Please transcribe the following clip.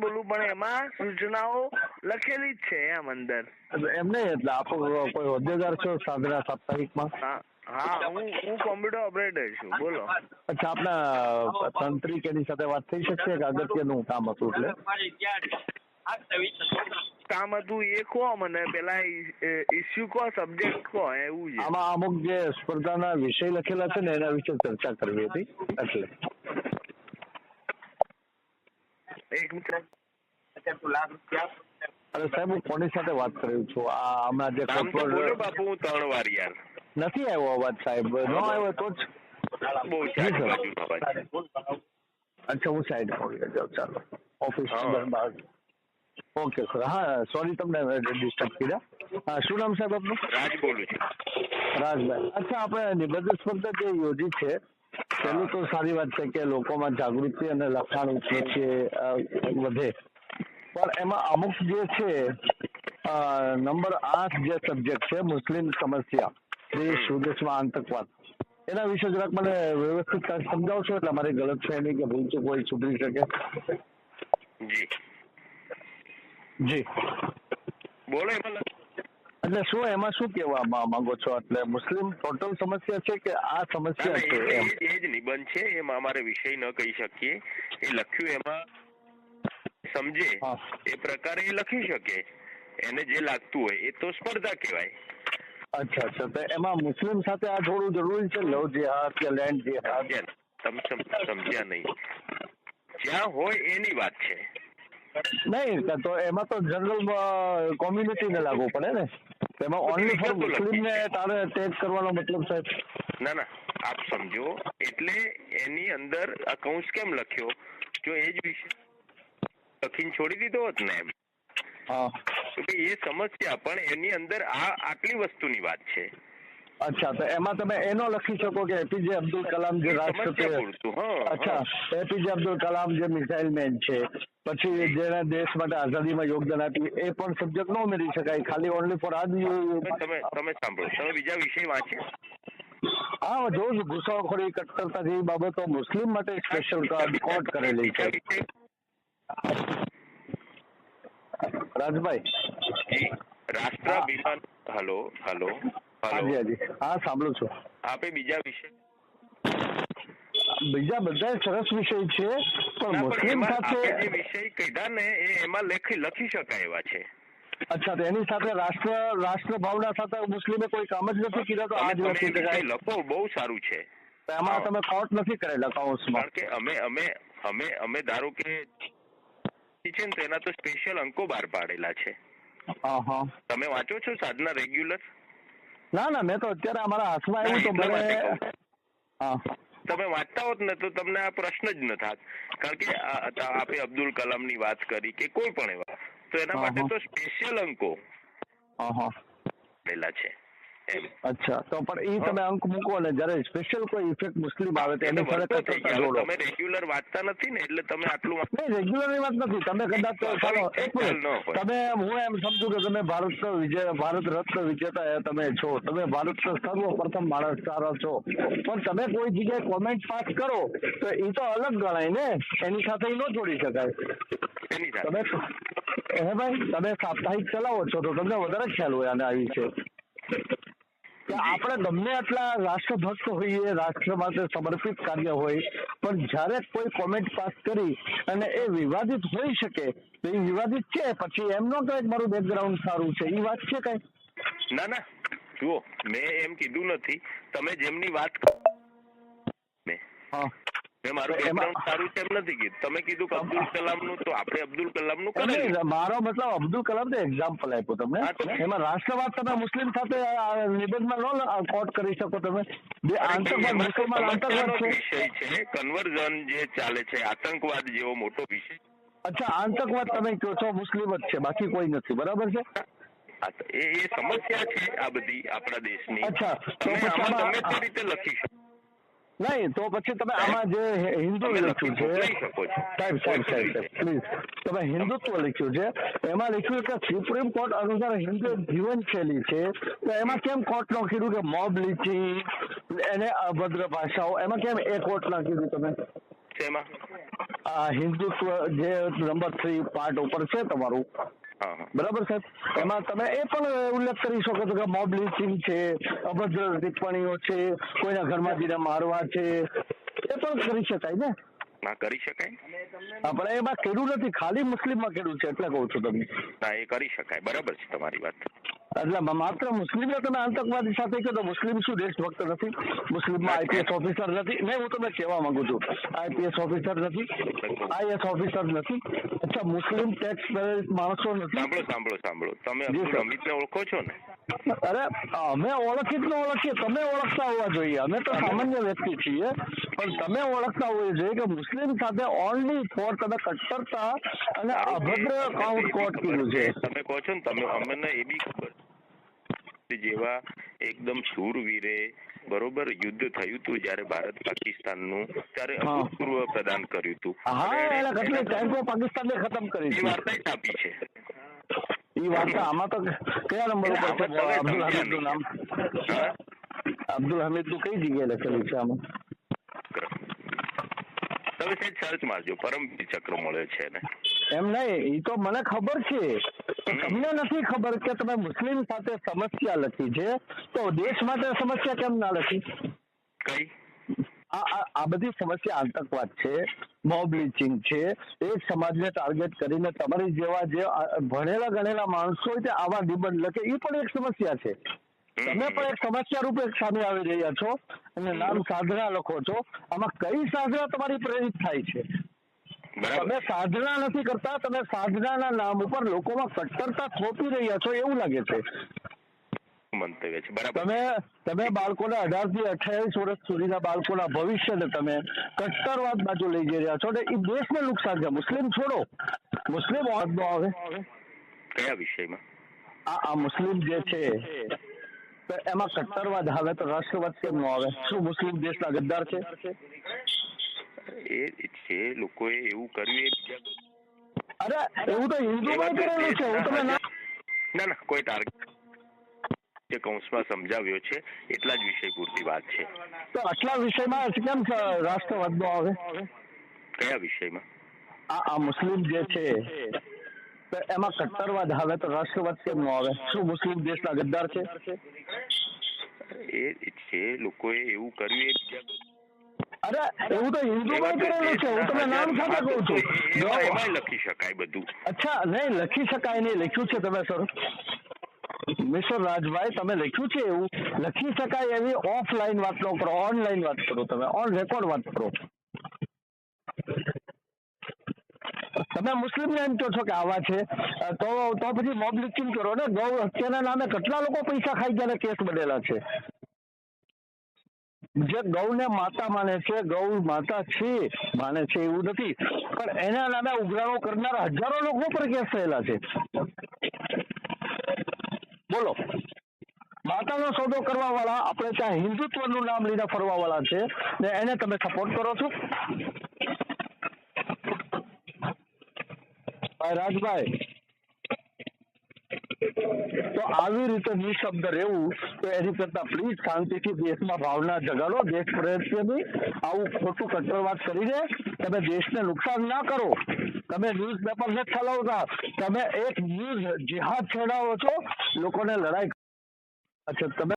બોલું પણ એમાં સૂચનાઓ લખેલી જ છે એમ અંદર. એમ નહીં એટલે આપ કોઈ હોદ્દેદાર છો સાંજના સાપ્તાહિકમાં? હા હું હું કોમ્પ્યુટર ઓપરેટર છું બોલો. અચ્છા આપના તંત્રી કેની સાથે વાત થઈ શકશે કે અગત્યનું કામ હતું એટલે? કામ હતું એ કહો મને પેલા ઇસ્યુ કહો સબ્જેક્ટ કહો એવું છે. આમાં અમુક જે સ્પર્ધાના વિષય લખેલા છે ને એના વિશે ચર્ચા કરવી હતી એટલે. એક અરે સાહેબ હું કોની સાથે વાત કરું છું. આ હમણાં જે કોર્પોરેટ બાપુ હું ત્રણ વાર યાર. નથી આવ્યો અવાજ સાહેબ. નો આવ્યો તો જ. અચ્છા હું સાઈડ કરી જાઉં ચાલો. ઓફિસ બહાર. ઓકે સર હા સોરી તમને ડિસ્ટર્બ કર્યા. હા શું નામ સાહેબ આપનું? રાજ બોલું છું. રાજભાઈ. અચ્છા આપણે નિબંધ સ્પર્ધા જે યોજી છે પેલું તો સારી વાત છે કે લોકોમાં જાગૃતિ અને લખાણ અ, વધે. પણ એમાં અમુક જે છે નંબર આઠ જે સબ્જેક્ટ છે મુસ્લિમ સમસ્યા દેશ વિદેશમાં આતંકવાદ એના વિશે જરાક મને વ્યવસ્થિત સમજાવશો એટલે મારી ગલત છે નહીં કે ભૂલ ચૂક કોઈ સુધરી શકે? જી. જી. બોલો એમાં એટલે શું એમાં શું કહેવા માંગો છો? એટલે મુસ્લિમ ટોટલ સમસ્યા છે કે આ સમસ્યા છે એ- એમ? એ- એ જ નિબંધ છે એમાં અમારે વિષય ન કહી શકીએ. એ લખ્યું એમાં સમજે એ પ્રકારે એ લખી શકે. એને જે લાગતું હોય એ તો સ્પર્ધા કહેવાય. અચ્છા અચ્છા. તો એમાં મુસ્લિમ સાથે આ થોડું જરૂરી છે? લવ જેહાદ કે લેન્ડ જેહાદ? તમે સમજ્યા નહીં. જ્યાં હોય એની વાત છે. નહીં તો- તો એમાં તો જનરલ કોમ્યુનિટીને લાગુ પડે ને? એમાં ઓનલી ફોર મુસ્લિમને તારે ટેગ કરવાનો મતલબ સાહેબ? ના ના આપ સમજો. એટલે એની અંદર આ કૌંસ કેમ લખ્યો? જો એ જ વિશે લખીને છોડી દીધો હોત ને એમ. હા. તો એ સમસ્યા પણ એની અંદર આ આટલી વસ્તુની વાત છે. અચ્છા તો એમાં તમે એનો લખી શકો કે એપીજે અબ્દુલ કલામ જે રાષ્ટ્રપતિ અચ્છા. એપીજે અબ્દુલ કલામ જે મિસાઇલ મેન છે પછી જેના દેશ માટે આઝાદીમાં યોગદાન આપ્યું એ પણ સબ્જેક્ટ ન ઉમેરી શકાય ખાલી ઓનલી ફોર આ તમે તમે સાંભળો. તમે બીજા વિષય વાંચ્યા હા જોઉં છું ઘુસણખોરી કટ્ટરતા જેવી બાબતો મુસ્લિમ માટે સ્પેશિયલ કોર્ટ કરેલી છે. રાજભાઈ? રાષ્ટ્ર હલો હલો. હાજી હાજી. હા સાંભળું છું. આપે બીજા વિશે? બીજા બધા સરસ વિષય છે પણ મુસ્લિમ સાથે જે વિષય કીધા ને એ એમાં લખી લખી શકાય એવા છે. અચ્છા તો એની સાથે રાષ્ટ્ર રાષ્ટ્ર ભાવના સાથે મુસ્લિમે કોઈ કામ જ નથી કીધા તો આ જ લખી શકાય લખો બહુ સારું છે. એમાં તમે કોટ નથી કરેલા કાઉન્સમાં કારણ કે અમે અમે અમે અમે ધારો કે છે ને તેના તો સ્પેશિયલ અંકો બહાર પાડેલા છે. તમે વાંચો છો સાધના રેગ્યુલર ના ના મેં તો અત્યારે અમારા હાથમાં આવ્યું તો મને હા. તમે વાંચતા હોત ને તો તમને આ પ્રશ્ન જ ન થાત. કારણ કે આપણે અબ્દુલ અબ્દુલ કલામની વાત કરી કે કોઈ પણ એવા. તો એના માટે તો સ્પેશિયલ અંકો હા છે. અચ્છા તો પણ એ તમે અંક મૂકો અને જ્યારે સ્પેશિયલ કોઈ ઇફેક્ટ મુસ્લિમ આવે તો એને જોડો. તમે રેગ્યુલર વાંચતા નથી ને એટલે તમે આટલું નહીં રેગ્યુલરની વાત નથી. તમે કદાચ ચાલો એક મિનિટ. તમે હું એમ સમજુ કે તમે ભારત વિજય ભારત રત્ન વિજેતા તમે છો. તમે ભારત સર્વપ્રથમ માણસ સારા છો. પણ તમે કોઈ જગ્યાએ કોમેન્ટ પાસ કરો તો એ તો અલગ ગણાય ને. એની સાથે ન જોડી શકાય. તમે હે ભાઈ તમે સાપ્તાહિક ચલાવો છો તો તમને વધારે ખ્યાલ હોય આને આવી છે કે આપણે ગમે આટલા રાષ્ટ્રભક્ત હોઈએ રાષ્ટ્ર માટે સમર્પિત કાર્ય હોય પણ જ્યારે કોઈ કોમેન્ટ પાસ કરી અને એ વિવાદિત હોઈ શકે તો એ વિવાદિત છે પછી એમ ન કહે મારું બેકગ્રાઉન્ડ સારું છે એ વાત છે કઈ? ના ના. જુઓ મેં એમ કીધું નથી. તમે જેમની વાત હા. મેં મારું બેકગ્રાઉન્ડ સારું છે એમ નથી કીધું. તમે કીધું કે અબ્દુલ કલામનું તો આપણે અબ્દુલ કલામનું કરેલું મારો મતલબ અબ્દુલ કલામ એક્ઝામ્પલ આપ્યું તમને. એમાં રાષ્ટ્રવાદ તમે મુસ્લિમ સાથે નિબંધમાં ન કોટ કરી શકો તમે. બે આતંકવાદ મુસલમાન આતંકવાદ વિષય છે. કન્વર્ઝન જે ચાલે છે આતંકવાદ જેવો મોટો વિષય. અચ્છા આતંકવાદ તમે કહો છો મુસ્લિમ જ છે બાકી કોઈ નથી. બરાબર છે? એ સમસ્યા છે આ બધી આપણા દેશની. અચ્છા, તમે આમાં આમાં- ગમે તે રીતે લખી શકો. નહીં તો પછી તમે આમાં જે હિન્દુ લખ્યું છે. સાહેબ સાહેબ સાહેબ પ્લીઝ. તમે હિન્દુત્વ લખ્યું છે એમાં લખ્યું કે સુપ્રીમ કોર્ટ અનુસાર હિન્દુ જીવનશૈલી છે તો એમાં કેમ કોર્ટ નો કીધું કે મોબ લીચી એને અભદ્ર ભાષાઓ એમાં કેમ એ કોર્ટ ના કીધું તમે? શેમાં? આ હિન્દુત્વ જે નંબર થ્રી પાર્ટ ઉપર છે તમારું. બરાબર સાહેબ? એમાં તમે એ પણ ઉલ્લેખ કરી શકો છો કે મોબ લિંચિંગ છે અભદ્ર ટિપ્પણીઓ છે કોઈના ઘરમાં જઈને મારવા છે એ પણ કરી શકાય ને? ના કરી શકાય? આપણે એમાં કેડું નથી ખાલી મુસ્લિમમાં કેડું છે એટલે કહું છું તમને. ના એ કરી શકાય. બરાબર છે તમારી વાત. એટલે માત્ર મુસ્લિમને તમે આતંકવાદી સાથે કહો તો મુસ્લિમ શું દેશભક્ત નથી? મુસ્લિમમાં આઈપીએસ ઓફિસર નથી? નહીં હું તમને કહેવા માંગુ છું. આઈપીએસ ઓફિસર નથી. આઈએસ ઓફિસર નથી. અચ્છા મુસ્લિમ ટેક્સ માણસો નથી? સાંભળો સાંભળો સાંભળો. તમે. હમીદને ઓળખો છો ને? અરે અમે ઓળખી જ ન ઓળખીએ. તમે ઓળખતા હોવા જોઈએ. અમે તો સામાન્ય વ્યક્તિ છીએ. પણ તમે ઓળખતા હોવા જોઈએ કે મુસ્લિમ સાથે ઓનલી ફોર તમે કટ્ટરતા અને અભદ્ર કાઉન્ટ કોટ કર્યું છે. તમે કહો છો ને તમે અમને એ બી ખબર. જેવા એકદમ શૂરવીરે બરોબર યુદ્ધ થયું હતું જ્યારે ભારત પાકિસ્તાનનું ત્યારે અભૂતપૂર્વ પ્રદાન કર્યું હતું પાકિસ્તાન એને પાકિસ્તાનને ખતમ કરી એ વાર્તા જ આપી છે. એ વાર્તા આમાં તો કયા નંબર ઉપર છે અબ્દુલ હમીદનું નામ અબ્દુલ હમીદનું કઈ જગ્યાએ લખેલું છે આમાં? તમે સાહેબ સર્ચ મારજો. પરમવીર ચક્ર મળે છે ને એમ નહીં એ તો મને ખબર છે. તમને નથી ખબર કે તમે મુસ્લિમ સાથે સમસ્યા લખી છે? તો દેશ માટે સમસ્યા કેમ ના લખી? કઈ? આ આ બધી સમસ્યા આતંકવાદ છે મોબ લિંચિંગ છે. એક સમાજને ટાર્ગેટ કરીને તમારી જેવા જે ભણેલા ગણેલા માણસો હોય તે આવા નિબંધ લખે એ પણ એક સમસ્યા છે. તમે પણ એક સમસ્યા રૂપે સામે આવી રહ્યા છો અને નામ સાધના લખો છો. આમાં કઈ સાધના તમારી પ્રેરિત થાય છે? તમે સાધના નથી કરતા તમે સાધનાના નામ ઉપર લોકોમાં કટ્ટરતા થોપી રહ્યા છો એવું લાગે છે. મંતવ્ય છે. બરાબર. તમે તમે બાળકોને અઢારથી અઠ્યાવીસ વર્ષ સુધીના બાળકોના ભવિષ્યને તમે કટ્ટરવાદ બાજુ લઈ જઈ રહ્યા છો ને એ દેશને નુકસાન છે. મુસ્લિમ છોડો. મુસ્લિમ વાદનો આવે. કયા વિષયમાં? આ આ મુસ્લિમ જે છે તો એમાં કટ્ટરવાદ આવે તો રાષ્ટ્રવાદ કેમ નો આવે? શું મુસ્લિમ દેશના ગદ્દાર છે? એ જે લોકોએ એવું કર્યું એ બીજા અરે એવું તો હિન્દુમાં કરેલું છે હું તમે ના ના કોઈ ટાર્ગેટ જે કૌંસમાં સમજાવ્યો છે એટલા જ વિષય પૂરતી વાત છે. તો આટલા વિષયમાં કેમ રાષ્ટ્રવાદ નો આવે? કયા વિષયમાં? આ આ મુસ્લિમ જે છે તો એમાં કટ્ટરવાદ આવે તો રાષ્ટ્રવાદ કેમ નો આવે? શું મુસ્લિમ દેશના ગદ્દાર છે? એ જે લોકોએ એવું કર્યું એ અરે એવું તો હિન્દુમાં કરેલું છે. હું તમને નામ સાથે કહું છું. એમાં લખી શકાય બધું. અચ્છા નહીં લખી શકાય નહીં. લખ્યું છે તમે સર. મિસ્ટર રાજભાઈ તમે લખ્યું છે એવું? લખી શકાય એવી ઓફલાઈન વાત ન કરો. ઓનલાઈન વાત કરો તમે. ઓન રેકોર્ડ વાત કરો. તમે મુસ્લિમને એમ કહો છો કે આવા છે. તો તો પછી મોબ લિસ્ટિંગ કરો ને. ગૌ હત્યાના નામે કેટલા લોકો પૈસા ખાઈ ગયા કેસ બનેલા છે? જે ગૌને માતા માને છે, ગૌ માતા છે, માને છે એવું નથી. પણ એના નામે ઉઘરાણો કરનારા હજારો લોકો પર કેસ થયેલા છે. બોલો. માતાનો સોદો કરવા વાળા આપણે ત્યાં હિન્દુત્વનું નામ લઈને ફરવા વાળા છે ને એને તમે સપોર્ટ કરો છો? ભાઈ, રાજભાઈ આવી રીતે નિશબ્દ રહેવું તો એની કરતા પ્લીઝ શાંતિથી દેશમાં ભાવના જગાડો. દેશ પ્રત્યેની આવું ખોટું કટ્ટરવાદ કરીને તમે દેશને નુકસાન ના કરો. તમે ન્યૂઝ પેપર નથી ચલાવતા. તમે એક ન્યૂઝ જિહાદ છેડાવો છો. લોકોને લડાઈ અચ્છા, તમે